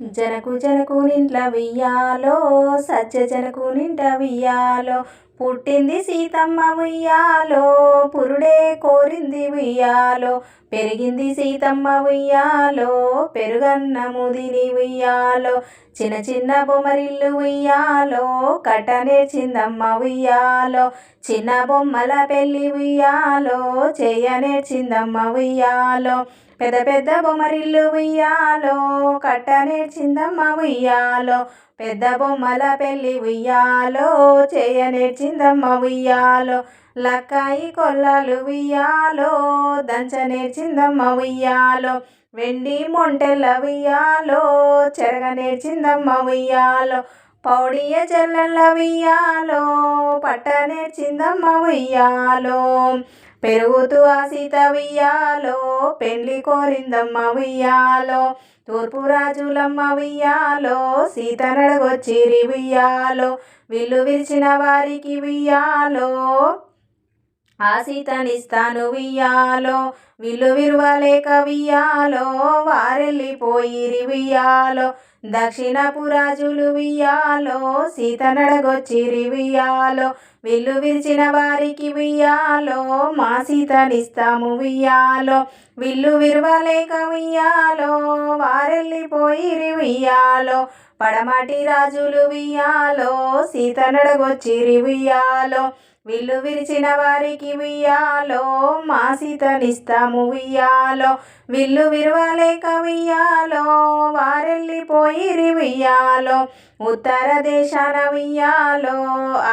జనకు జనకు నింట్ల వియ్యాలో సత్య జనకు నింట వియ్యాలో పుట్టింది సీతమ్మ ఉయ్యాలో పురుడే కోరింది ఉయ్యాలో పెరిగింది సీతమ్మ ఉయ్యాలో పెరుగన్న దిని ఉయ్యాలో చిన్న చిన్న బొమ్మరిల్లు ఉయ్యాలో కట్ట నేర్చిందమ్మ ఉయ్యాలో చిన్న బొమ్మల పెళ్ళి ఉయ్యాలో చెయ్య నేర్చిందమ్మ ఉయ్యాలో పెద్ద పెద్ద బొమ్మరిల్లు ఉయ్యాలో కట్ట నేర్చిందమ్మ ఉయ్యాలో పెద్ద బొమ్మల పెళ్ళి ఉయ్యాలో చేయ నేర్చిందమ్మ ఉయ్యాలో లక్కాయి కొల్లలు ఉయ్యాలో దంచ నేర్చిందమ్మ ఉయ్యాలో వెండి మొంటెల ఉయ్యాలో చెరగ నేర్చిందమ్మ ఉయ్యాలో పౌడియ చెల్లెళ్ళ ఉయ్యాలో పట్ట నేర్చిందమ్మ ఉయ్యాలో పెరుగుతూ ఆ సీత ఉయ్యాలో పెళ్ళి కోరిందమ్మ ఉయ్యాలో తూర్పు రాజులమ్మ ఉయ్యాలో సీత నడగొచ్చిరి ఉయ్యాలో విల్లు విరిచిన వారికి ఉయ్యాలో. ఆ వియ్యాలో విల్లు విరువలేక వియ్యాలో వారెళ్ళిపోయిరి వియ్యాలో దక్షిణపు రాజులు వియ్యాలో సీత నడగొచ్చిరి వియ్యాలో విల్లు విరిచిన వారికి వియ్యాలో మా సీతనిస్తాము వియ్యాలో విల్లు విరువలేక వియ్యాలో వారెళ్ళిపోయిరి వియ్యాలో పడమటి రాజులు వియ్యాలో సీత నడగొచ్చిరి వియ్యాలో విల్లు విరిచిన వారికి వియ్యాలో మా సీతనిస్తాము వియ్యాలో విల్లు విరవలేక వియ్యాలో వారెళ్ళిపోయిరి వియ్యాలో ఉత్తర దేశాన వియ్యాలో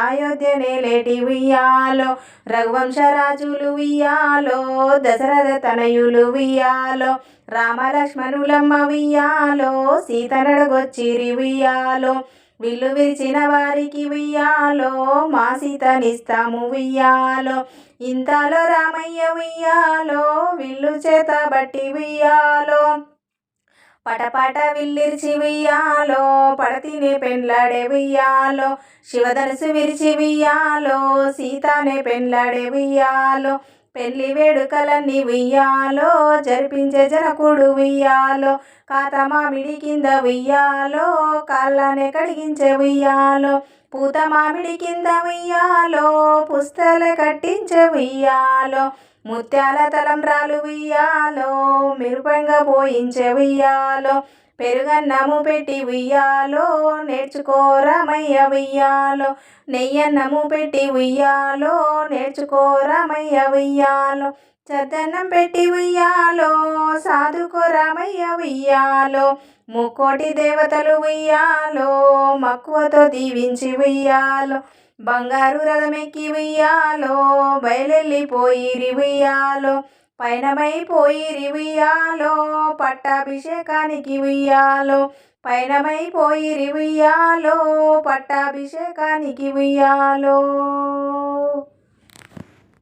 అయోధ్య నేలేటి వియ్యాలో రఘువంశరాజులు వియ్యాలో దశరథ తనయులు వియ్యాలో రామలక్ష్మణులమ్మ వియ్యాలో సీత వియ్యాలో విల్లు విరిచిన వారికి వియ్యాలో మా సీతనిస్తాము వియ్యాలో. ఇంతలో రామయ్య వియ్యాలో విల్లు చేత బట్టి వియ్యాలో. పటపట విల్లిరిచి వియ్యాలో పడతినే పెండ్లాడే వియ్యాలో. శివధనుసు విరిచి వియ్యాలో సీతనే పెండ్లాడే వియ్యాలో. పెళ్ళి వేడుకలన్నీ ఉయ్యాలో జరిపించే జనకుడు ఉయ్యాలో కాత మామిడి కింద ఉయ్యాలో కాళ్ళనే కడిగించే ఉయ్యాలో పూత మామిడి కింద ఉయ్యాలో పుస్తల కట్టించే ఉయ్యాలో ముత్యాల తలంబ్రాలు వియ్యాలో మిరుపంగా పోయించే ఉయ్యాలో పెరుగన్నము పెట్టి ఉయ్యాలో నేర్చుకోరామయ్య ఉయ్యాలో. నెయ్యన్నము పెట్టి ఉయ్యాలో నేర్చుకోరామయ్య ఉయ్యాలో. చద్దన్నం పెట్టి ఉయ్యాలో సాధుకోరామయ్య ఉయ్యాలో. ముక్కోటి దేవతలు ఉయ్యాలో మక్కువతో దీవించి ఉయ్యాలో. బంగారు రథమెక్కి ఉయ్యాలో బయలెళ్ళిపోయిరి ఉయ్యాలో. పైనమైపోయి ఉయ్యాలో పట్టాభిషేకానికి ఉయ్యాలో పైనమైపోయి ఉయ్యాలో పట్టాభిషేకానికి ఉయ్యాలో